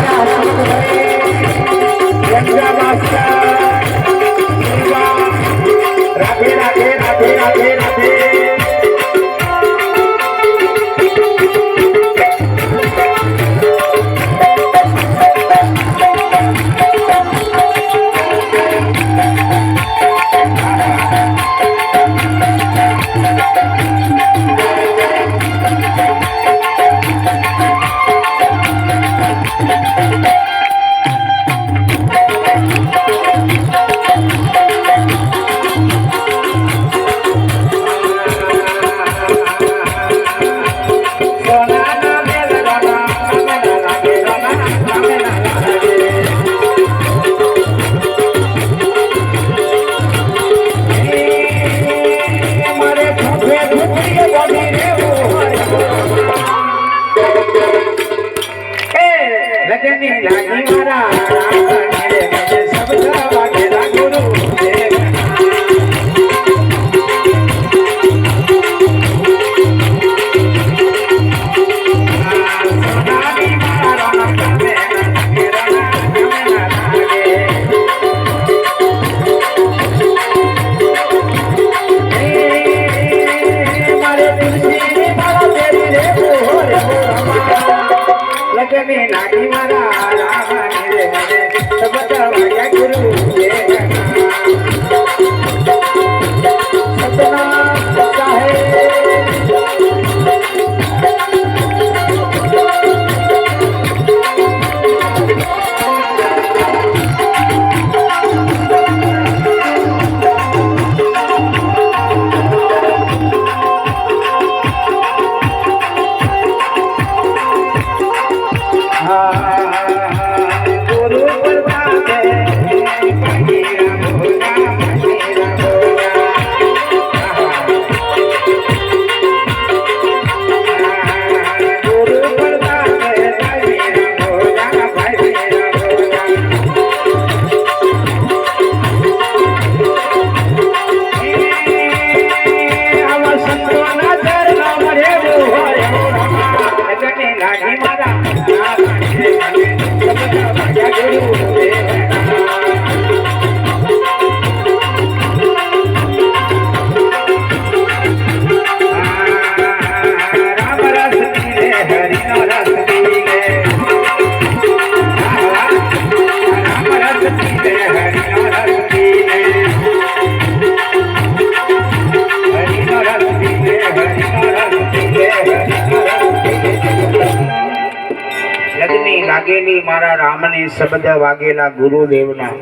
Yeah. লাগে மேலே நடிமரா લાગેલી મારા રામની શબ્દ વાગેલા ગુરુદેવના.